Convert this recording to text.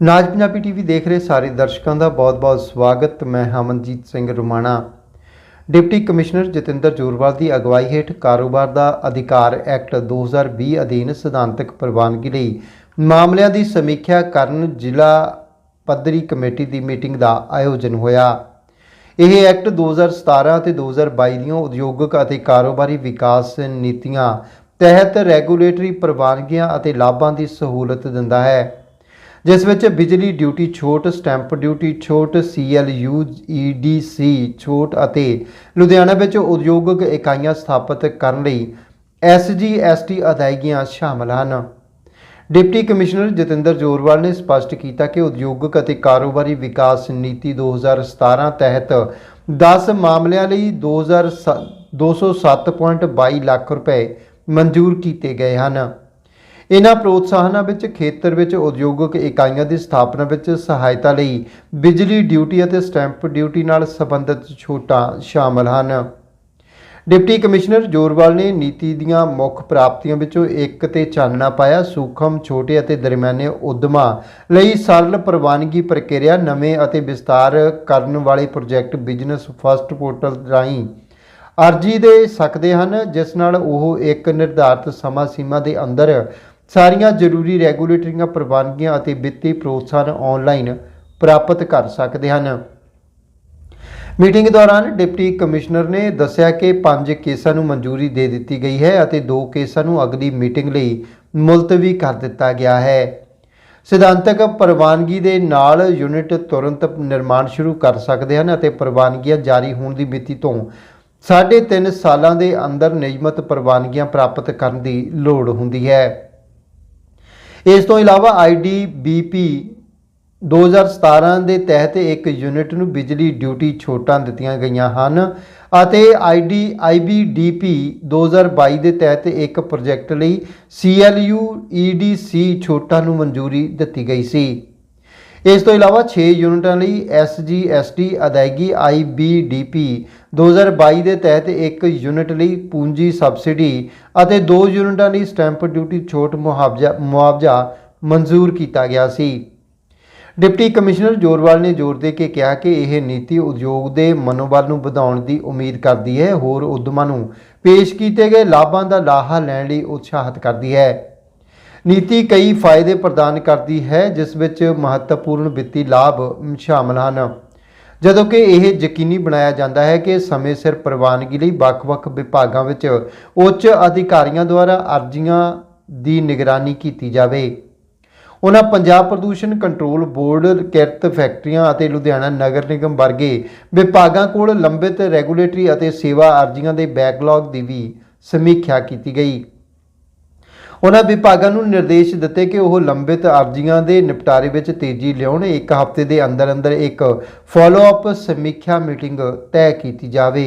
ਨਾਜ Punjabi TV ਦੇਖ ਰਹੇ ਸਾਰੇ ਦਰਸ਼ਕਾਂ ਦਾ ਬਹੁਤ-ਬਹੁਤ ਸਵਾਗਤ। ਮੈਂ ਹਮਨਜੀਤ ਸਿੰਘ ਰੁਮਾਣਾ। ਡਿਪਟੀ ਕਮਿਸ਼ਨਰ ਜਤਿੰਦਰ ਜੋਰਵਾਲ ਦੀ ਅਗਵਾਈ ਹੇਠ ਕਾਰੋਬਾਰ ਦਾ ਅਧਿਕਾਰ ਐਕਟ 2020 ਅਧੀਨ ਸਿਧਾਂਤਕ ਪ੍ਰਵਾਨਗੀ ਲਈ ਮਾਮਲਿਆਂ ਦੀ ਸਮੀਖਿਆ ਕਰਨ ਜ਼ਿਲ੍ਹਾ ਪੱਧਰੀ ਕਮੇਟੀ ਦੀ ਮੀਟਿੰਗ ਦਾ ਆਯੋਜਨ ਹੋਇਆ। ਇਹ ਐਕਟ 2017 ਅਤੇ 2022 ਦੀਆਂ ਉਦਯੋਗਿਕ ਅਤੇ ਕਾਰੋਬਾਰੀ ਵਿਕਾਸ ਨੀਤੀਆਂ ਤਹਿਤ ਰੈਗੂਲੇਟਰੀ ਪ੍ਰਵਾਨਗੀਆਂ ਅਤੇ ਲਾਭਾਂ ਦੀ ਸਹੂਲਤ ਦਿੰਦਾ ਹੈ। ਜਿਸ ਵਿੱਚ ਬਿਜਲੀ ਡਿਊਟੀ ਛੋਟ, ਸਟੈਂਪ ਡਿਊਟੀ ਛੋਟ ਸੀਐਲਯੂ ਈਡੀਸੀ ਛੋਟ ਅਤੇ ਲੁਧਿਆਣਾ ਵਿੱਚ ਉਦਯੋਗਿਕ ਇਕਾਈਆਂ ਸਥਾਪਿਤ ਕਰਨ ਲਈ ਐਸਜੀਐਸਟੀ ਅਦਾਇਗੀਆਂ ਸ਼ਾਮਲ ਹਨ। ਡਿਪਟੀ ਕਮਿਸ਼ਨਰ ਜਤਿੰਦਰ ਜੋਰਵਾਲ ਨੇ ਸਪਸ਼ਟ ਕੀਤਾ ਕਿ ਉਦਯੋਗਿਕ ਅਤੇ ਕਾਰੋਬਾਰੀ ਵਿਕਾਸ ਨੀਤੀ 2017 ਤਹਿਤ 10 ਮਾਮਲਿਆਂ ਲਈ 2000 207.22 ਲੱਖ ਰੁਪਏ ਮਨਜ਼ੂਰ ਕੀਤੇ ਗਏ ਹਨ। ਇਹਨਾਂ ਪ੍ਰੋਤਸਾਹਨਾਂ ਵਿੱਚ ਖੇਤਰ ਵਿੱਚ ਉਦਯੋਗਿਕ ਇਕਾਈਆਂ ਦੀ ਸਥਾਪਨਾ ਵਿੱਚ ਸਹਾਇਤਾ ਲਈ ਬਿਜਲੀ ਡਿਊਟੀ ਅਤੇ ਸਟੈਂਪ ਡਿਊਟੀ ਨਾਲ ਸੰਬੰਧਿਤ ਛੋਟਾਂ ਸ਼ਾਮਲ ਹਨ। ਡਿਪਟੀ ਕਮਿਸ਼ਨਰ ਜੋਰਵਾਲ ਨੇ ਨੀਤੀ ਦੀਆਂ ਮੁੱਖ ਪ੍ਰਾਪਤੀਆਂ ਵਿੱਚੋਂ ਇੱਕ ਤੇ ਚਾਨਣਾ ਪਾਇਆ, ਸੂਖਮ, ਛੋਟੇ ਅਤੇ ਦਰਮਿਆਨੇ ਉਦਮਾਂ ਲਈ ਸਰਲ ਪ੍ਰਵਾਨਗੀ ਪ੍ਰਕਿਰਿਆ, ਨਵੇਂ ਅਤੇ ਵਿਸਤਾਰ ਕਰਨ ਵਾਲੇ ਪ੍ਰੋਜੈਕਟ ਬਿਜ਼ਨਸ ਫਸਟ ਪੋਰਟਲ ਰਾਹੀਂ ਅਰਜੀ ਦੇ ਸਕਦੇ ਹਨ, ਜਿਸ ਨਾਲ ਉਹ ਇੱਕ ਨਿਰਧਾਰਤ ਸਮਾਂ ਸੀਮਾ ਦੇ ਅੰਦਰ ਸਾਰੀਆਂ ਜ਼ਰੂਰੀ ਰੈਗੂਲੇਟਰੀਆਂ, ਪ੍ਰਵਾਨਗੀਆਂ ਅਤੇ ਵਿੱਤੀ ਪ੍ਰੋਤਸਾਹਨ ਆਨਲਾਈਨ ਪ੍ਰਾਪਤ ਕਰ ਸਕਦੇ ਹਨ। ਮੀਟਿੰਗ ਦੌਰਾਨ ਡਿਪਟੀ ਕਮਿਸ਼ਨਰ ਨੇ ਦੱਸਿਆ ਕਿ ਪੰਜ ਕੇਸਾਂ ਨੂੰ ਮਨਜ਼ੂਰੀ ਦੇ ਦਿੱਤੀ ਗਈ ਹੈ ਅਤੇ ਦੋ ਕੇਸਾਂ ਨੂੰ ਅਗਲੀ ਮੀਟਿੰਗ ਲਈ ਮੁਲਤਵੀ ਕਰ ਦਿੱਤਾ ਗਿਆ ਹੈ। ਸਿਧਾਂਤਕ ਪ੍ਰਵਾਨਗੀ ਦੇ ਨਾਲ ਯੂਨਿਟ ਤੁਰੰਤ ਨਿਰਮਾਣ ਸ਼ੁਰੂ ਕਰ ਸਕਦੇ ਹਨ ਅਤੇ ਪ੍ਰਵਾਨਗੀਆਂ ਜਾਰੀ ਹੋਣ ਦੀ ਮਿਤੀ ਤੋਂ ਸਾਢੇ ਤਿੰਨ ਸਾਲਾਂ ਦੇ ਅੰਦਰ ਨਿਯਮਤ ਪ੍ਰਵਾਨਗੀਆਂ ਪ੍ਰਾਪਤ ਕਰਨ ਦੀ ਲੋੜ ਹੁੰਦੀ ਹੈ। ਇਸ ਤੋਂ ਇਲਾਵਾ ਆਈਡੀਬੀਪੀ 2017 ਦੇ ਤਹਿਤ ਇੱਕ ਯੂਨਿਟ ਨੂੰ ਬਿਜਲੀ ਡਿਊਟੀ ਛੋਟਾਂ ਦਿੱਤੀਆਂ ਗਈਆਂ ਹਨ ਅਤੇ ਆਈਡੀ ਆਈਬੀਡੀਪੀ 2022 ਦੇ ਤਹਿਤ ਇੱਕ ਪ੍ਰੋਜੈਕਟ ਲਈ ਸੀਐਲਯੂ ਈਡੀਸੀ ਛੋਟਾਂ ਨੂੰ ਮਨਜ਼ੂਰੀ ਦਿੱਤੀ ਗਈ ਸੀ। ਇਸ ਤੋਂ ਇਲਾਵਾ 6 ਯੂਨਿਟਾਂ ਲਈ ਐਸਜੀਐਸਟੀ ਅਦਾਇਗੀ ਆਈਬੀਡੀਪੀ 2022 ਦੇ ਤਹਿਤ ਇੱਕ ਯੂਨਿਟ ਲਈ ਪੂੰਜੀ ਸਬਸਿਡੀ ਅਤੇ 2 ਯੂਨਿਟਾਂ ਲਈ ਸਟੈਂਪ ਡਿਊਟੀ ਛੋਟ ਮੁਆਵਜ਼ਾ ਮੁਆਵਜ਼ਾ ਮਨਜ਼ੂਰ ਕੀਤਾ ਗਿਆ ਸੀ। ਡਿਪਟੀ ਕਮਿਸ਼ਨਰ ਜੋਰਵਾਲ ਨੇ ਜ਼ੋਰ ਦੇ ਕੇ ਕਿਹਾ ਕਿ ਇਹ ਨੀਤੀ ਉਦਯੋਗ ਦੇ ਮਨੋਬਲ ਨੂੰ ਵਧਾਉਣ ਦੀ ਉਮੀਦ ਕਰਦੀ ਹੈ। ਹੋਰ ਉਦਮਾਂ ਨੂੰ ਪੇਸ਼ ਕੀਤੇ ਗਏ ਲਾਭਾਂ ਦਾ ਲਾਹਾ ਲੈਣ ਲਈ ਉਤਸ਼ਾਹਿਤ ਕਰਦੀ ਹੈ। ਨੀਤੀ ਕਈ ਫਾਇਦੇ ਪ੍ਰਦਾਨ ਕਰਦੀ ਹੈ, ਜਿਸ ਵਿੱਚ ਮਹੱਤਵਪੂਰਨ ਵਿੱਤੀ ਲਾਭ ਸ਼ਾਮਲ ਹਨ। ਜਦੋਂ ਕਿ ਇਹ ਯਕੀਨੀ ਬਣਾਇਆ ਜਾਂਦਾ ਹੈ ਕਿ ਸਮੇਂ ਸਿਰ ਪ੍ਰਵਾਨਗੀ ਲਈ ਵੱਖ-ਵੱਖ ਵਿਭਾਗਾਂ ਵਿੱਚ ਉੱਚ ਅਧਿਕਾਰੀਆਂ ਦੁਆਰਾ ਅਰਜ਼ੀਆਂ ਦੀ ਨਿਗਰਾਨੀ ਕੀਤੀ ਜਾਵੇ। ਉਹਨਾਂ ਪੰਜਾਬ ਪ੍ਰਦੂਸ਼ਣ ਕੰਟਰੋਲ ਬੋਰਡ, ਕਿਰਤ ਫੈਕਟਰੀਆਂ ਅਤੇ ਲੁਧਿਆਣਾ ਨਗਰ ਨਿਗਮ ਵਰਗੇ ਵਿਭਾਗਾਂ ਕੋਲ ਲੰਬਿਤ ਰੈਗੂਲੇਟਰੀ ਅਤੇ ਸੇਵਾ ਅਰਜ਼ੀਆਂ ਦੇ ਬੈਕਲੌਗ ਦੀ ਵੀ ਸਮੀਖਿਆ ਕੀਤੀ ਗਈ। ਉਹਨਾਂ ਵਿਭਾਗਾਂ ਨੂੰ ਨਿਰਦੇਸ਼ ਦਿੱਤੇ ਕਿ ਉਹ ਲੰਬਿਤ ਅਰਜ਼ੀਆਂ ਦੇ ਨਿਪਟਾਰੇ ਵਿੱਚ ਤੇਜ਼ੀ ਲਿਆਉਣ। ਇੱਕ ਹਫ਼ਤੇ ਦੇ ਅੰਦਰ ਅੰਦਰ ਇੱਕ ਫਾਲੋ ਅਪ ਸਮੀਖਿਆ ਮੀਟਿੰਗ ਤੈਅ ਕੀਤੀ ਜਾਵੇ।